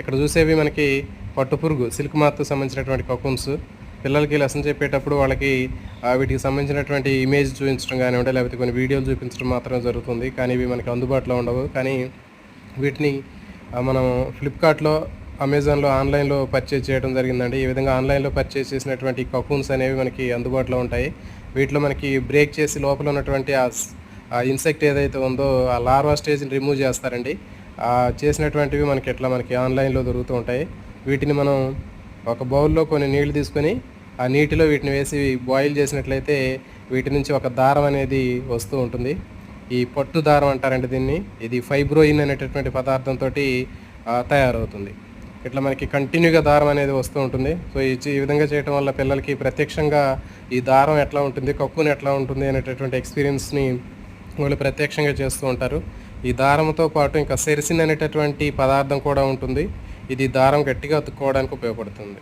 ఇక్కడ చూసేవి మనకి పట్టుపురుగు సిల్క్ మాత్కు సంబంధించినటువంటి కకున్స్ పిల్లలకి లెసన్ చెప్పేటప్పుడు వాళ్ళకి వీటికి సంబంధించినటువంటి ఇమేజ్ చూపించడం కానివ్వండి లేకపోతే కొన్ని వీడియోలు చూపించడం మాత్రమే జరుగుతుంది. కానీ ఇవి మనకి అందుబాటులో ఉండవు. కానీ వీటిని మనం ఫ్లిప్కార్ట్లో అమెజాన్లో ఆన్లైన్లో పర్చేజ్ చేయడం జరిగిందండి. ఈ విధంగా ఆన్లైన్లో పర్చేజ్ చేసినటువంటి కకూన్స్ అనేవి మనకి అందుబాటులో ఉంటాయి. వీటిలో మనకి బ్రేక్ చేసి లోపల ఉన్నటువంటి ఆ ఇన్సెక్ట్ ఏదైతే ఉందో ఆ లార్వా స్టేజ్ని రిమూవ్ చేస్తారండి. చేసినటువంటివి మనకి ఎట్లా మనకి ఆన్లైన్లో దొరుకుతూ ఉంటాయి. వీటిని మనం ఒక బౌల్లో కొన్ని నీళ్ళు తీసుకొని ఆ నీటిలో వీటిని వేసి బాయిల్ చేసినట్లయితే వీటి నుంచి ఒక దారం అనేది వస్తూ ఉంటుంది. ఈ పట్టు దారం అంటారండి దీన్ని. ఇది ఫైబ్రోయిన్ అనేటటువంటి పదార్థంతో తయారవుతుంది. ఇట్లా మనకి కంటిన్యూగా దారం అనేది వస్తూ ఉంటుంది. సో ఈ విధంగా చేయటం వల్ల పిల్లలకి ప్రత్యక్షంగా ఈ దారం ఎట్లా ఉంటుంది కక్కుని ఎట్లా ఉంటుంది అనేటటువంటి ఎక్స్పీరియన్స్ని వాళ్ళు ప్రత్యక్షంగా చేస్తూ ఉంటారు. ఈ దారంతో పాటు ఇంకా సెరిసిన్ అనేటటువంటి పదార్థం కూడా ఉంటుంది. ఇది దారం గట్టిగా అతుక్కోవడానికి ఉపయోగపడుతుంది.